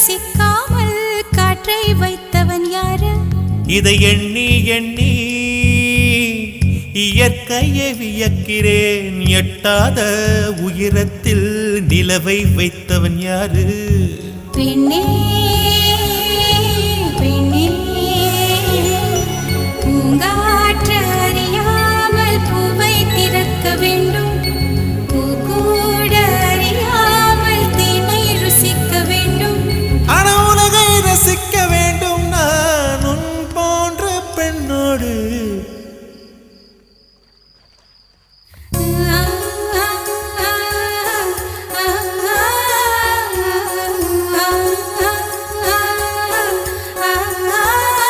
நேசிக்காமல் காற்றை வைத்தவன் யாரு? இதை எண்ணி எண்ணி இயற்கையை வியக்கிறேன். எட்டாத உயரத்தில் நிலவை வைத்தவன் யாரு? Yeah.